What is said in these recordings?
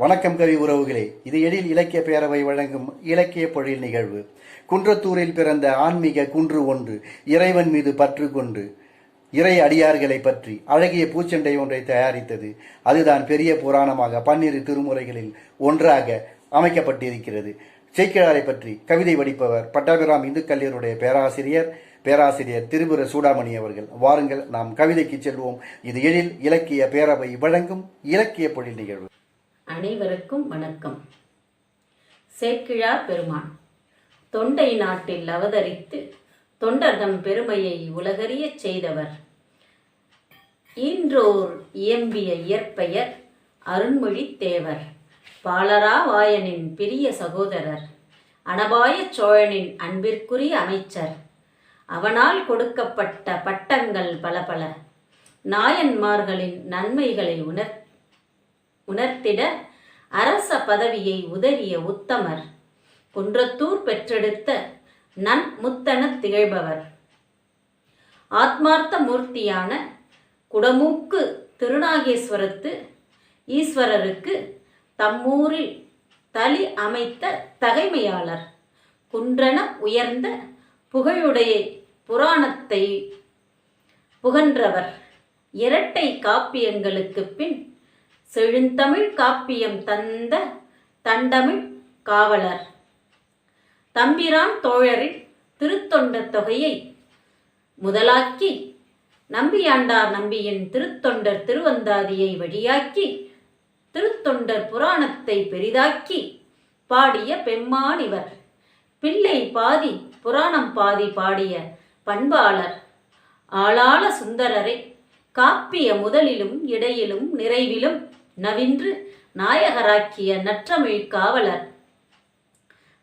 வணக்கம் கவி உறவுகளே. இது எழில் இலக்கிய பேரவை வழங்கும் இலக்கிய பொழில் நிகழ்வு. குன்றத்தூரில் பிறந்த ஆன்மீக குன்று ஒன்று இறைவன் மீது பற்று கொண்டு இறை அடியார்களை பற்றி அழகிய பூச்செண்டை ஒன்றை தயாரித்தது. அதுதான் பெரிய புராணமாக பன்னிரு திருமுறைகளில் ஒன்றாக அமைக்கப்பட்டிருக்கிறது. சேக்கிழாரை பற்றி கவிதை வடிப்பவர் பட்டாபிராம் இந்து கல்லூரியுடைய பேராசிரியர் பேராசிரியர் திருபுர சூடாமணி அவர்கள். வாருங்கள் நாம் கவிதைக்கு செல்வோம். இது எழில் இலக்கிய பேரவை வழங்கும் இலக்கிய பொழில் நிகழ்வு. அனைவருக்கும் வணக்கம். சேக்கிழார் பெருமான் தொண்டை நாட்டில் அவதரித்து தொண்டர்தம் பெருமையை உலகறியச் செய்தவர். ஈன்றோர் இயம்பிய இயற்பெயர் அருண்மொழி தேவர் பாலரா வாயனின் பிரிய சகோதரர் அனபாய சோழனின் அன்பிற்குரிய அமைச்சர். அவனால் கொடுக்கப்பட்ட பட்டங்கள் பல பல. நாயன்மார்களின் நன்மைகளை உணர் உணர்த்திட அரச பதவியை உதறிய உத்தமர் குன்றத்தூர் பெற்றெடுத்த நன் முத்தன திகழ்பவர். ஆத்மார்த்த மூர்த்தியான குடமூக்கு திருநாகேஸ்வரத்து ஈஸ்வரருக்கு தம்மூரில் தலி அமைத்த தகைமையாளர் குன்றன உயர்ந்த புகழுடைய புராணத்தை புகன்றவர். இரட்டை காப்பியங்களுக்குப் பின் செழுந்தமிழ் காப்பியம் தந்த தண்டமிழ் காவலர். தம்பிரான் தோழரின் திருத்தொண்ட தொகையை முதலாக்கி நம்பியாண்டார் நம்பியின் திருத்தொண்டர் திருவந்தாதியை வழியாக்கி திருத்தொண்டர் புராணத்தை பெரிதாக்கி பாடிய பெம்மானிவர். பிள்ளை பாதி புராணம் பாதி பாடிய பண்பாளர். ஆளாள சுந்தரரை காப்பிய முதலிலும் இடையிலும் நிறைவிலும் நவின்று நாயகராக்கிய நற்றமிழ் காவலர்.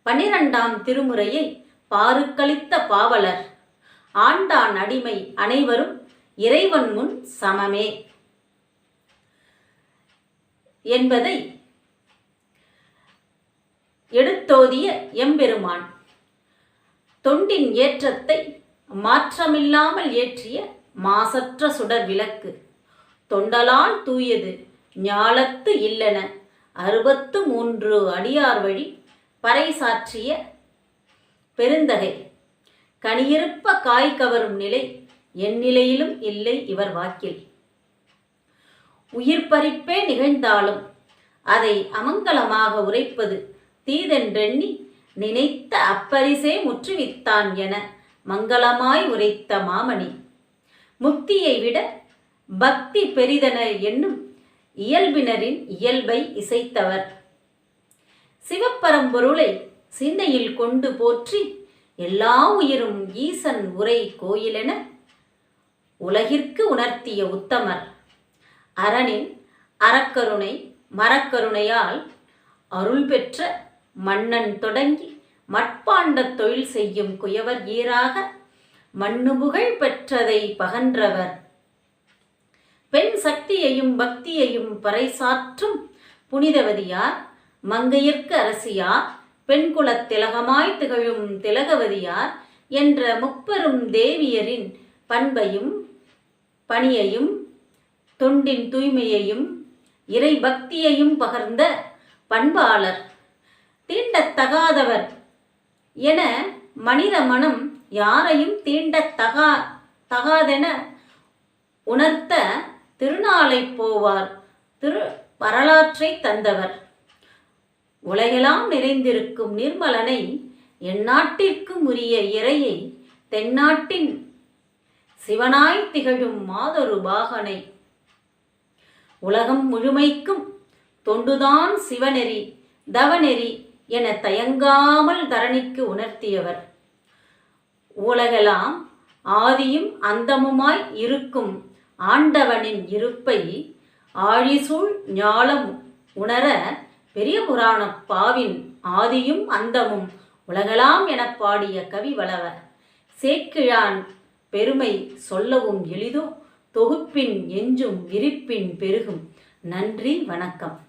பனிரெண்டாம் திருமுறையை பாருக்களித்த பாவலர். ஆண்டான் அடிமை அனைவரும் இறைவன் முன் சமமே. என்பதை எடுத்தோதிய எம்பெருமான். தொண்டின் ஏற்றத்தை மாற்றமில்லாமல் ஏற்றிய மாசற்ற சுடர் விளக்கு. தொண்டலால் தூயது ஞாலத்து இல்லென அறுபத்து மூன்று அடியார் வழி பறைசாற்றிய பெருந்தகை. கனியிருப்ப காய் கவரும் நிலை என் நிலையிலும் இல்லை இவர் வாக்கில். உயிர் பறிப்பே நிகழ்ந்தாலும் அதை அமங்கலமாக உரைப்பது தீதென்றெண்ணி நினைத்த அப்பரிசே முற்றுவித்தான் என மங்களமாய் உரைத்த மாமணி. முக்தியை விட பக்தி பெரிதன என்னும் இயல்பினரின் இயல்பை இசைத்தவர். சிவப்பரம்பொருளை சிந்தையில் கொண்டு போற்றி எல்லா உயிரும் ஈசன் உரை கோயிலென உலகிற்கு உணர்த்திய உத்தமர். அரணின் அறக்கருணை மரக்கருணையால் அருள் பெற்ற மன்னன் தொடங்கி மட்பாண்ட தொழில் செய்யும் குயவர் ஈராக மண்ணுபுகழ் பெற்றதை பகன்றவர். பெண் சக்தியையும் பக்தியையும் பறைசாற்றும் புனிதவதியார் மங்கையிற்கு அரசியார் பெண்குலத் திலகமாய் திகழும் திலகவதியார் என்ற முப்பெரும் தேவியரின் பண்பையும் பணியையும் தொண்டின் தூய்மையையும் இறை பக்தியையும் பகர்ந்த பண்பாளர் தீண்டத்தகாதவர் என மனித மனம் யாரையும் தீண்டத்தகா தகாதென உணர்த்த திருநாளை போவார். திரு வரலாற்றை தந்தவர். உலகெல்லாம் நிறைந்திருக்கும் நிர்மலனை எந்நாட்டிற்கும் உரிய இறையை தென்னாட்டின் சிவனாய் திகழும் மாதொரு பாகனை. உலகம் முழுமைக்கும் தொண்டுதான் சிவநெறி தவநெறி என தயங்காமல் தரணிக்கு உணர்த்தியவர். உலகெல்லாம் ஆதியும் அந்தமுமாய் இருக்கும் ஆண்டவனின் இருப்பை ஆழிசூழ் ஞாலம் உணர பெரிய புராணப் பாவின் ஆதியும் அந்தமும் உலகலாம் எனப் பாடிய கவி வளவ சேக்கிழான் பெருமை சொல்லவும் எளிதோ தொகுப்பின் எஞ்சும் விரிப்பின் பெருகும். நன்றி வணக்கம்.